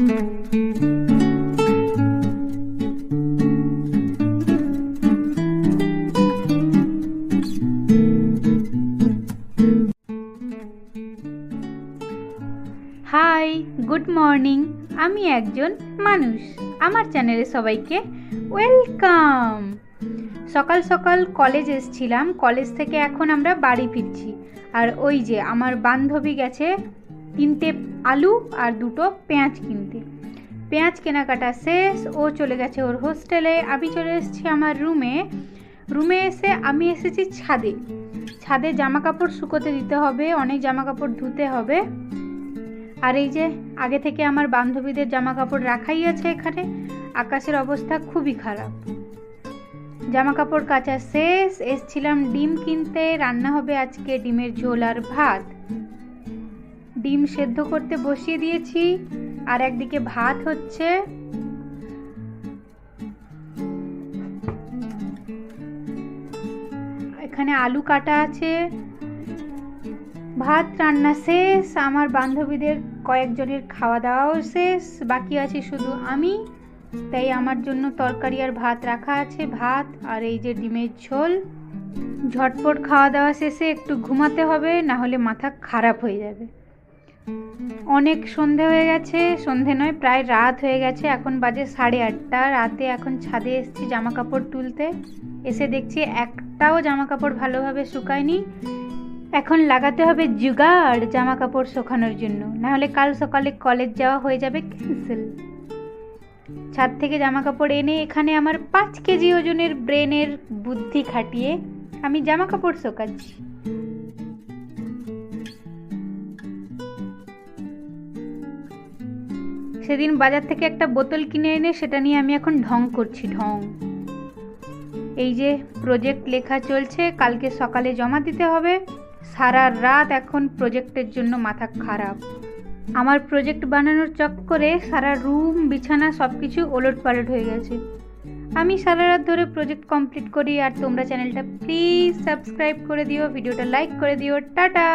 Hi good morning আমি একজন মানুষ। আমার চ্যানেলে সবাইকে ওয়েলকাম সকাল সকাল কলেজ এসছিলাম। কলেজ থেকে এখন আমরা বাড়ি ফিরছি। আর ওই যে আমার বান্ধবী গেছে তিনটে আলু আর দুটো পেঁয়াজ কিনতে। পেঁয়াজ কেনাকাটা শেষ, ও চলে গেছে ওর হোস্টেলে। আমি চলে এসেছি আমার রুমে। রুমে এসে আমি এসেছি ছাদে। ছাদে জামা কাপড় শুকোতে দিতে হবে, অনেক জামা কাপড় ধুতে হবে। আর এই যে আগে থেকে আমার বান্ধবীদের জামা কাপড় রাখাই আছে এখানে, আকাশের অবস্থা খুবই খারাপ। জামা কাপড় কাচা শেষ, এসছিলাম ডিম কিনতে, রান্না হবে আজকে ডিমের ঝোল আর ভাত। ডিম সেদ্ধ করতে বসিয়ে দিয়েছি। আর একদিকে ভাত হচ্ছে। এখানে আলু কাটা আছে। ভাত রান্না শেষ। আমার বান্ধবীদের কয়েকজনের খাওয়া দাওয়াও শেষ। বাকি আছে শুধু আমি। তাই আমার জন্য তরকারি আর ভাত রাখা আছে। ভাত আর এই যে ডিমের ঝোল। ঝটপট খাওয়া দাওয়া শেষে একটু ঘুমাতে হবে, না হলে মাথা খারাপ হয়ে যাবে। অনেক সন্ধে হয়ে গেছে, সন্ধে নয়, প্রায় রাত হয়ে গেছে। এখন বাজে সাড়ে আটটা, রাতে এখন ছাদে এসেছি জামা কাপড় তুলতে। এসে দেখছি একটাও জামা কাপড় ভালোভাবে শুকায়নি। এখন লাগাতে হবে জুগাড় জামা কাপড় শুকানোর জন্য না হলে কাল সকালে কলেজ যাওয়া হয়ে যাবে ক্যান্সেল। ছাদ থেকে জামা কাপড় এনে এখানে আমার পাঁচ কেজি ওজনের ব্রেনের বুদ্ধি খাটিয়ে আমি জামা কাপড় শুকাচ্ছি। সেদিন বাজার থেকে একটা বোতল কিনে এনে সেটা নিয়ে আমি এখন ঢং করছি, ঢং। এই যে প্রজেক্ট লেখা চলছে, কালকে সকালে জমা দিতে হবে। সারা রাত এখন প্রজেক্টের জন্য মাথা খারাপ। আমার প্রজেক্ট বানানোর চক্করে সারা রুম বিছানা সব কিছু ওলট পালট হয়ে গেছে। আমি সারা রাত ধরে প্রজেক্ট কমপ্লিট করি, আর তোমরা চ্যানেলটা প্লিজ সাবস্ক্রাইব করে দিও ভিডিওটা লাইক করে দিও। টাটা!